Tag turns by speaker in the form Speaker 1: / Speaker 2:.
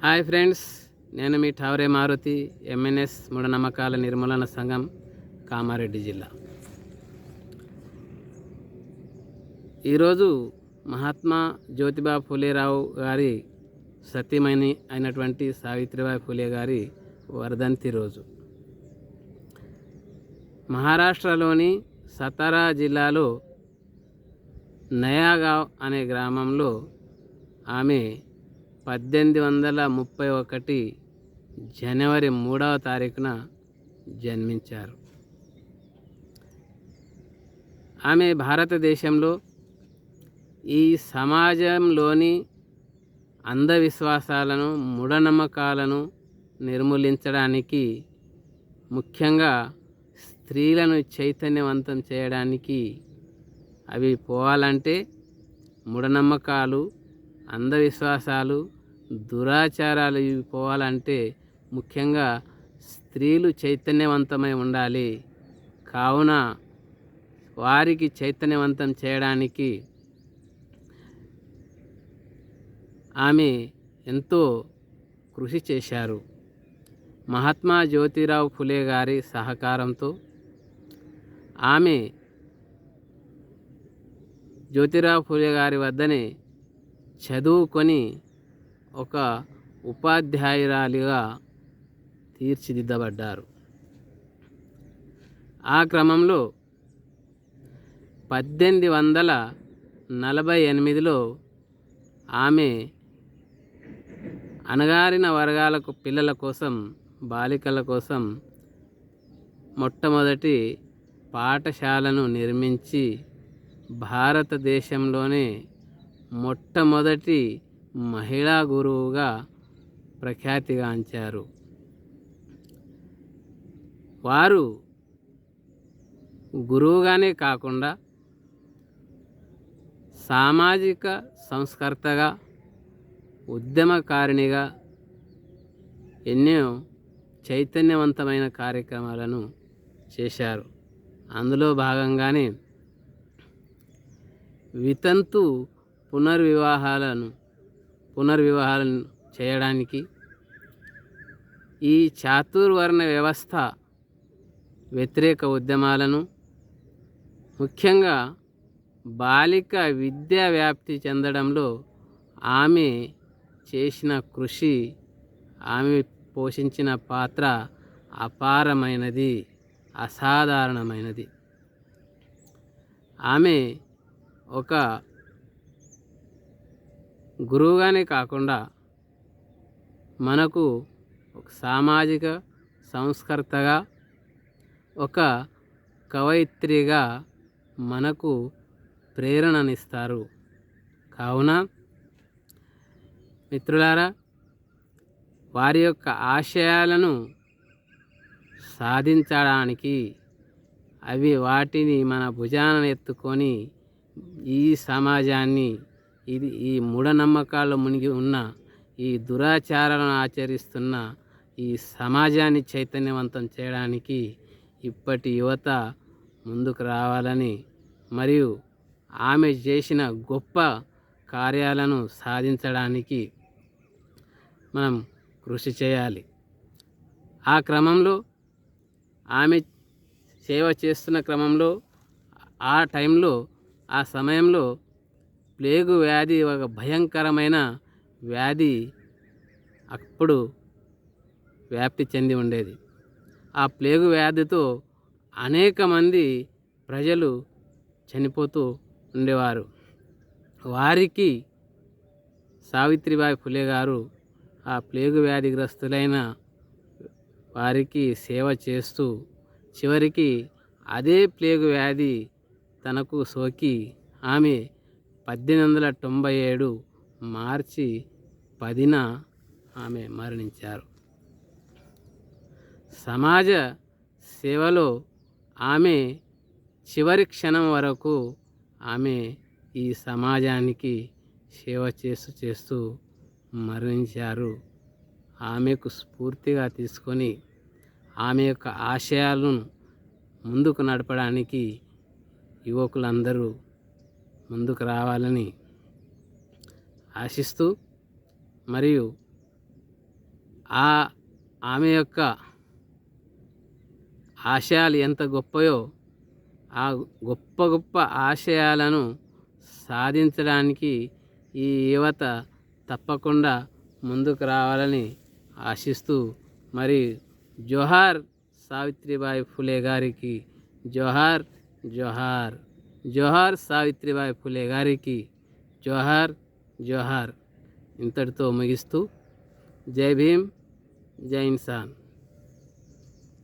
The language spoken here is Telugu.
Speaker 1: హాయ్ ఫ్రెండ్స్ నేను మీ ఠావరే మారుతి ఎంఎన్ఎస్ మూఢనమ్మకాల నిర్మూలన సంఘం కామారెడ్డి జిల్లా. ఈరోజు మహాత్మా జ్యోతిబా ఫులేరావు గారి సతీమణి అయినటువంటి సావిత్రిబాయి ఫులే గారి వర్ధంతి రోజు. మహారాష్ట్రలోని సతారా జిల్లాలో నయాగావ్ అనే గ్రామంలో ఆమె పద్దెనిమిది వందల ముప్పై ఒకటి జనవరి మూడవ తారీఖున జన్మించారు. ఆమె భారతదేశంలో ఈ సమాజంలోని అంధవిశ్వాసాలను మూఢనమ్మకాలను నిర్మూలించడానికి ముఖ్యంగా స్త్రీలను చైతన్యవంతం చేయడానికి అవి పోవాలంటే మూఢనమ్మకాలు అంధవిశ్వాసాలు దురాచారాలు ఇవి పోవాలంటే ముఖ్యంగా స్త్రీలు చైతన్యవంతమై ఉండాలి. కావున వారికి చైతన్యవంతం చేయడానికి ఆమె ఎంతో కృషి చేశారు. మహాత్మా జ్యోతిరావు ఫులే గారి సహకారంతో ఆమె జ్యోతిరావు ఫులే గారి వద్దనే చదువుకొని ఒక ఉపాధ్యాయురాలిగా తీర్చిదిద్దబడ్డారు. ఆ క్రమంలో పద్దెనిమిది వందల నలభై ఎనిమిదిలో ఆమె అణగారిన వర్గాలకు పిల్లల కోసం బాలికల కోసం మొట్టమొదటి పాఠశాలను నిర్మించి భారతదేశంలోనే మొట్టమొదటి మహిళా గురువుగా ప్రఖ్యాతిగాంచారు వారు గురువుగానే కాకుండా సామాజిక సంస్కర్తగా ఉద్యమకారిణిగా ఎన్నో చైతన్యవంతమైన కార్యక్రమాలను చేశారు. అందులో భాగంగానే వితంతు పునర్వివాహాలను పునర్వివాహాలను చేయడానికి ఈ చాతుర్వర్ణ వ్యవస్థ వ్యతిరేక ఉద్యమాలను ముఖ్యంగా బాలిక విద్యా వ్యాప్తి చెందడంలో ఆమె చేసిన కృషి ఆమె పోషించిన పాత్ర అపారమైనది అసాధారణమైనది. ఆమె ఒక గురువుగానే కాకుండా మనకు సామాజిక సంస్కర్తగా ఒక కవయిత్రిగా మనకు ప్రేరణనిస్తారు. కావున మిత్రులారా వారి యొక్క ఆశయాలను సాధించడానికి అవి వాటిని మన భుజాన ఎత్తుకొని ఈ సమాజాన్ని ఇది ఈ మూఢనమ్మకాల్లో మునిగి ఉన్న ఈ దురాచారాలను ఆచరిస్తున్న ఈ సమాజాన్ని చైతన్యవంతం చేయడానికి ఇప్పటి యువత ముందుకు రావాలని మరియు ఆమె చేసిన గొప్ప కార్యాలను సాధించడానికి మనం కృషి చేయాలి. ఆ క్రమంలో ఆమె సేవ చేస్తున్న క్రమంలో ఆ టైంలో ఆ సమయంలో ప్లేగు వ్యాధి ఒక భయంకరమైన వ్యాధి అప్పుడు వ్యాప్తి చెంది ఉండేది. ఆ ప్లేగు వ్యాధితో అనేక మంది ప్రజలు చనిపోతూ ఉండేవారు. వారికి సావిత్రిబాయి ఫులే గారు ఆ ప్లేగు వ్యాధిగ్రస్తులైన వారికి సేవ చేస్తూ చివరికి అదే ప్లేగు వ్యాధి తనకు సోకి. ఆమె పద్దెనిమిది వందల తొంభై ఏడు మార్చి పదిన ఆమె మరణించారు. సమాజ సేవలో ఆమె చివరి క్షణం వరకు ఆమె ఈ సమాజానికి సేవ చేస్తూ చేస్తూ మరణించారు. ఆమెకు స్ఫూర్తిగా తీసుకొని ఆమె యొక్క ఆశయాలను ముందుకు నడపడానికి యువకులందరూ ముందుకు రావాలని ఆశిస్తూ మరియు ఆ ఆమె యొక్క ఆశయాలు ఎంత గొప్పయో ఆ గొప్ప గొప్ప ఆశయాలను సాధించడానికి ఈ యువత తప్పకుండా ముందుకు రావాలని ఆశిస్తూ మరి జోహార్ సావిత్రిబాయి ఫులే గారికి జోహార్ జోహార్. జోహార్ సావిత్రిబాయి ఫులే గారికి జోహార్ జోహార్ ఇంతటితో ముగిస్తూ జై భీమ్ జై ఇన్సాన్